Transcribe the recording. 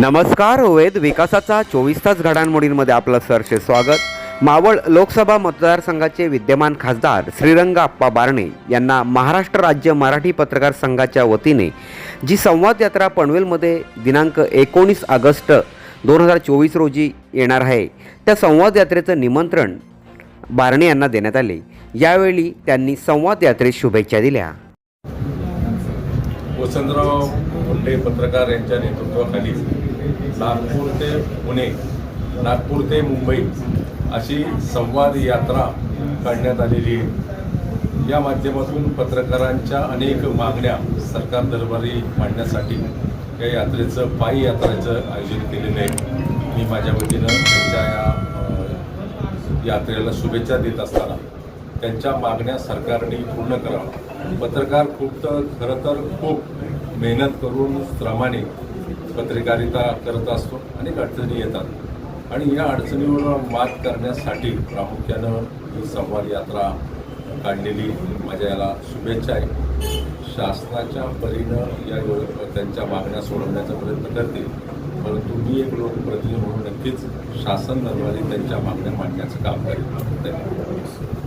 नमस्कार वेद विकासाचा चोवीस तास घडामोडींमध्ये आपलं सरचे स्वागत. मावळ लोकसभा मतदारसंघाचे विद्यमान खासदार श्रीरंग आप्पा बारणे यांना महाराष्ट्र राज्य मराठी पत्रकार संघाच्या वतीने जी संवाद यात्रा पनवेलमध्ये दिनांक एकोणीस ऑगस्ट दोन हजार चोवीस रोजी येणार आहे त्या संवाद यात्रेचं निमंत्रण बारणे यांना देण्यात आले. यावेळी त्यांनी संवाद यात्रेत शुभेच्छा दिल्या. वसंतराव मुंडे पत्रकार यांच्या नेतृत्वाखाली नागपूर ते पुणे नागपूर ते मुंबई अशी संवाद यात्रा काढण्यात आलेली आहे. या माध्यमातून पत्रकारांच्या अनेक मागण्या सरकार दरबारी मांडण्यासाठी या यात्रेचं पायी यात्रेचं आयोजन केलेलं आहे. मी माझ्या वतीनं त्यांच्या या यात्रेला शुभेच्छा देत असताना त्यांच्या मागण्या सरकारने पूर्ण कराव्या. पत्रकार खूप तर खरं तर खूप मेहनत करून श्रमाने पत्रकारिता करत असतो. अनेक अडचणी येतात. आणि या अडचणीवर मात करण्यासाठी प्रामुख्यानं ही संवाद यात्रा काढलेली. माझ्या याला शुभेच्छा आहे. शासनाच्या परीनं या यो- त्यांच्या मागण्या सोडवण्याचा प्रयत्न करतील. परंतु मी एक लोकप्रतिनिधी म्हणून नक्कीच शासन दरबारी त्यांच्या मागण्या मांडण्याचं काम करेल धन्यवाद.